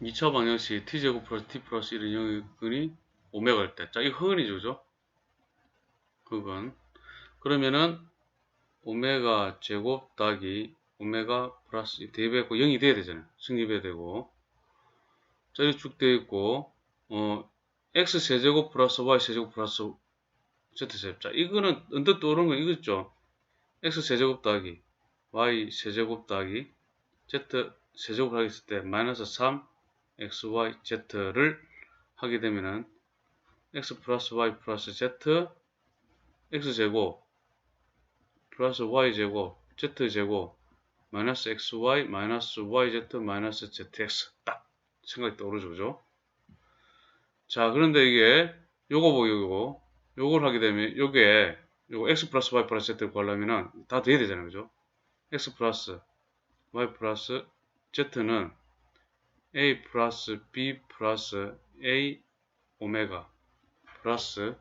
2차 방정식 t제곱 플러스 t 플러스 1의 영역근이 오메가일 때. 자, 이거 흑은이죠, 그죠? 흑은. 그러면은 오메가 제곱 더하기 오메가 플러스 대입했고 0이 돼야 되잖아요. 승립해야 되고. 자, 이렇게 쭉 되어 있고, 어, x 세제곱 플러스 y 세제곱 플러스 z 세제곱. 자, 이거는 언뜻 떠오르는 거 이거죠? x 세제곱 더하기 y 세제곱 더하기 z 세제곱을 하겠을 때 마이너스 3 x, y, z를 하게 되면은 x 플러스 y 플러스 z x 제곱 플러스 y 제곱 z 제곱 마이너스 x, y 마이너스 y, z 마이너스 z, x 딱 생각이 떠오르죠, 그죠? 자, 그런데 이게 요거 보고 요거 요걸 하게 되면 요게 요거 x 플러스 y 플러스 z를 구하려면은 다 돼야 되잖아요, 그죠? x 플러스 y 플러스 z는 a 플러스 b 플러스 a 오메가 플러스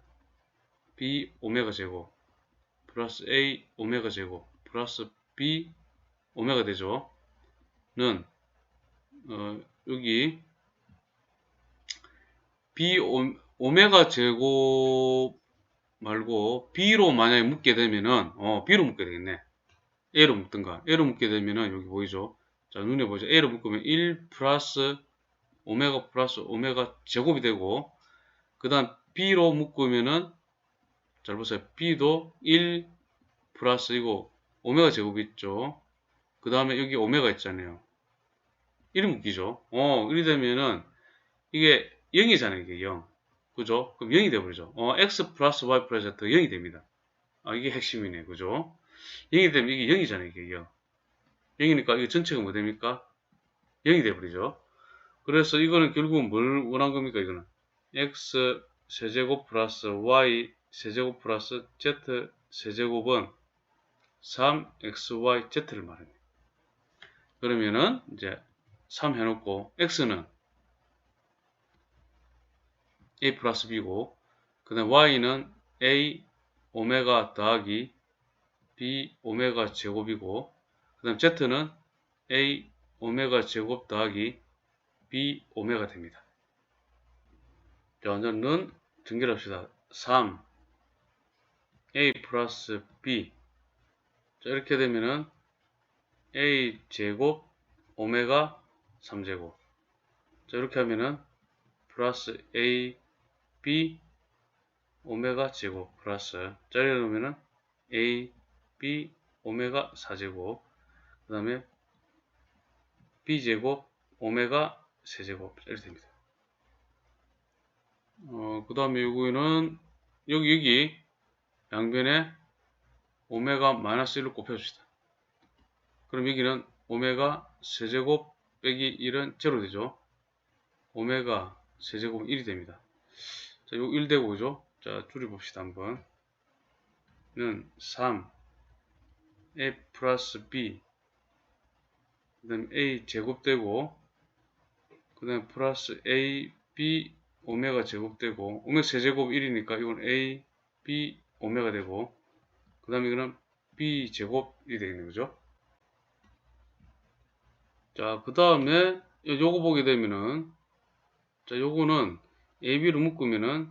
b 오메가 제곱 플러스 a 오메가 제곱 플러스 b 오메가 되죠. 는 어, 여기 b 오, 오메가 제곱 말고 b로 만약에 묶게 되면은 어 b로 묶게 되겠네. a로 묶든가 a로 묶게 되면은 여기 보이죠. 자, 눈에 보죠. A로 묶으면 1 플러스 오메가 플러스 오메가 제곱이 되고, 그 다음 B로 묶으면은, 잘 보세요. B도 1 플러스 이거 오메가 제곱이 있죠. 그 다음에 여기 오메가 있잖아요. 1이 묶이죠. 어, 1이 되면은, 이게 0이잖아요. 이게 0. 그죠? 그럼 0이 되버리죠. 어, x 플러스 y 플러스 z 0이 됩니다. 아, 이게 핵심이네. 그죠? 0이 되면 이게 0이잖아요. 이게 0. 0이니까 이게 전체가 뭐 됩니까? 0이 돼버리죠. 그래서 이거는 결국은 뭘 원한 겁니까? 이거는 x 세제곱 플러스 y 세제곱 플러스 z 세제곱은 3xy z를 말합니다. 그러면은 이제 3 해놓고 x는 a 플러스 b고 그 다음 y는 a 오메가 더하기 b 오메가 제곱이고 그 다음 Z는 A 오메가 제곱 더하기 B 오메가 됩니다. 자, 완전은 등결합시다. 3 A 플러스 B 자, 이렇게 되면은 A 제곱 오메가 3제곱 자, 이렇게 하면은 플러스 A B 오메가 제곱 플러스 자, 이렇게 놓으면은 A B 오메가 4제곱 그 다음에 b제곱 오메가 세제곱 이렇게 됩니다. 어, 그 다음에 요거는 여기 여기 양변에 오메가 마이너스 1을 곱해줍시다. 그럼 여기는 오메가 세제곱 빼기 1은 제로 되죠. 오메가 세제곱은 1이 됩니다. 자, 요 1 되고 그죠? 자, 줄여봅시다 한번. 는 3 a 플러스 b 그 다음 a 제곱되고 그 다음 플러스 a b 오메가 제곱되고 오메가 세제곱 1이니까 이건 a b 오메가 되고 그 다음에 이거는 b 제곱이 되겠네요 그죠? 자 그 다음에 요거 보게 되면은 자 요거는 ab로 묶으면은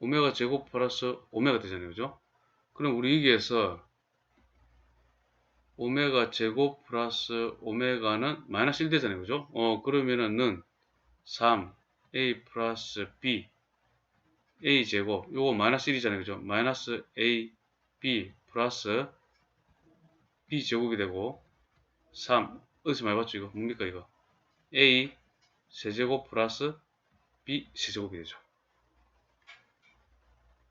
오메가 제곱 플러스 오메가 되잖아요 그죠? 그럼 우리 여기에서 오메가 제곱 플러스 오메가는 마이너스 1 되잖아요. 그죠? 어, 그러면은 는 3, a 플러스 b, a 제곱, 요거 마이너스 1이잖아요. 그죠? 마이너스 a, b 플러스 b 제곱이 되고 3, 어디서 많이 봤죠? 이거 뭡니까 이거? a 세제곱 플러스 b 세제곱이 되죠.